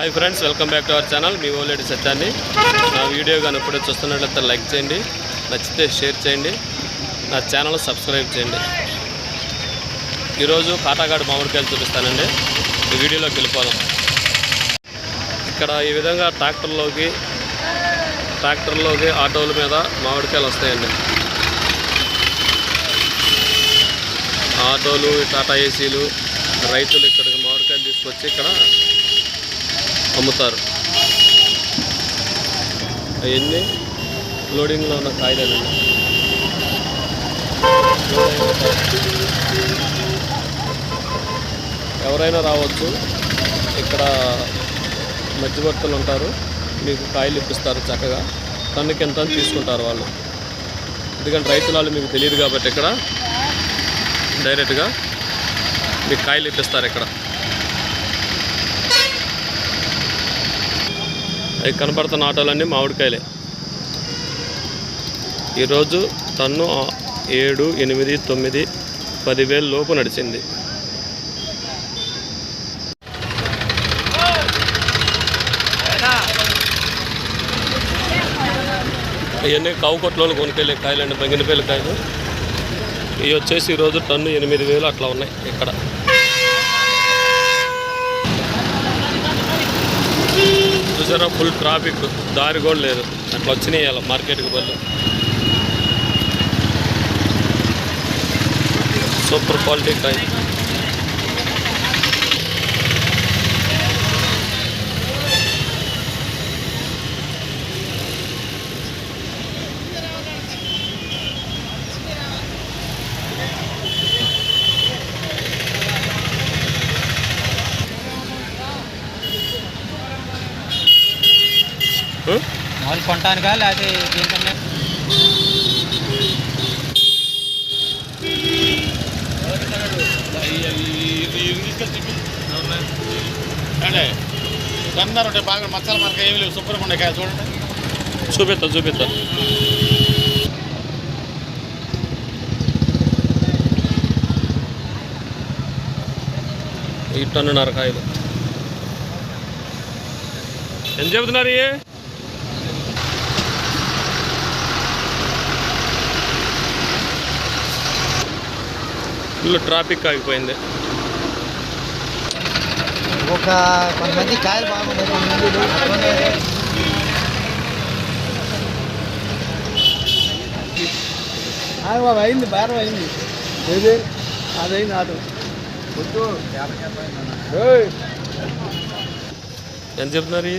Hi friends welcome back to our channel మీ ఓలేడి సత్యాన్ని. నా వీడియో కానీ ఇప్పుడే చూస్తున్నట్లయితే లైక్ చేయండి. నచ్చితే షేర్ చేయండి. నా ఛానల్ సబ్స్క్రైబ్ చేయండి. ఈరోజు కాటాగాడు మామిడికాయలు చూపిస్తానండి. ఈ వీడియోలోకి వెళ్ళిపోదాం. ఇక్కడ ఈ విధంగా ట్రాక్టర్లోకి ట్రాక్టర్లోకి ఆటోల మీద మామిడికాయలు వస్తాయండి. ఆటోలు టాటా ఏసీలు రైతులు ఇక్కడికి మామిడికాయలు తీసుకొచ్చి ఇక్కడ అమ్ముతారు. అవన్నీ లోడింగ్లో ఉన్న కాయలు ఎవరైనా రావచ్చు. ఇక్కడ మధ్యవర్తులు ఉంటారు. మీకు కాయలు ఇప్పిస్తారు చక్కగా. టన్నుకి ఎంత తీసుకుంటారు వాళ్ళు. ఎందుకంటే రైతుల మీకు తెలియదు కాబట్టి ఇక్కడ డైరెక్ట్గా మీకు కాయలు ఇప్పిస్తారు ఇక్కడ. అవి కనపడుతున్న ఆటోలన్నీ మామిడికాయలే. ఈరోజు టన్ను ఏడు ఎనిమిది తొమ్మిది పదివేల లోపు నడిచింది. ఇవన్నీ కావు కొట్లో కొనుకెళ్ళే కాయలండి బంగినపల్లి కాయలు. ఇవి వచ్చేసి ఈరోజు టన్ను ఎనిమిది వేలు అట్లా ఉన్నాయి ఇక్కడ. చూసారా ఫుల్ ట్రాఫిక్. దారి కూడా లేదు. అట్లా వచ్చినాయి అలా మార్కెట్కి బదులు. సూపర్ క్వాలిటీ కాయ మామూలు కొనటానికా లేకపోతే దీనికన్నా? అంటే గంధారు ఉంటాయి బాగా మచ్చల మనకి ఏమి లేవు శుభ్రంగా ఉండే కాయ చూడండి. చూపిస్తా చూపిస్తా. ఈ టన్నున్నర కాయలు. ఎంత చెబుతున్నారు ఇవి? ఫుల్ ట్రాఫిక్ ఆగిపోయింది. ఒక కొంతమంది కాయలు. ఆగు బాబు అయింది బేరం అయింది. ఏది? అదైంది ఆటో వద్దు. ఏయ్, ఎంత చెప్తున్నారు?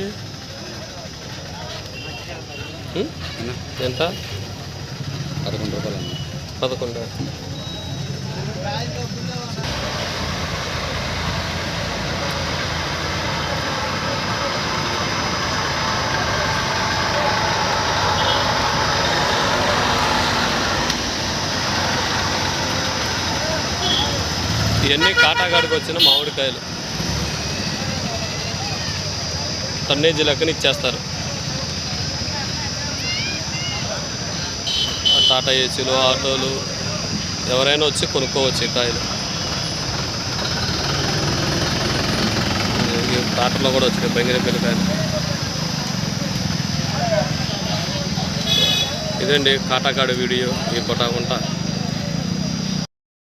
ఎంత? పదకొండు రూపాయలు పదకొండు. ఇవన్నీ కాటాగాడికి వచ్చిన మామిడికాయలు. టన్నేజీ లెక్కన ఇచ్చేస్తారు. టాటా ఏసీలు ఆటోలు ఎవరైనా వచ్చి కొనుక్కోవచ్చు ఈ కాయలు. తాటలో కూడా వచ్చినాయి బంగినపల్లి కాయలు. ఇదండి కాటాకాడు వీడియో. ఈ పూట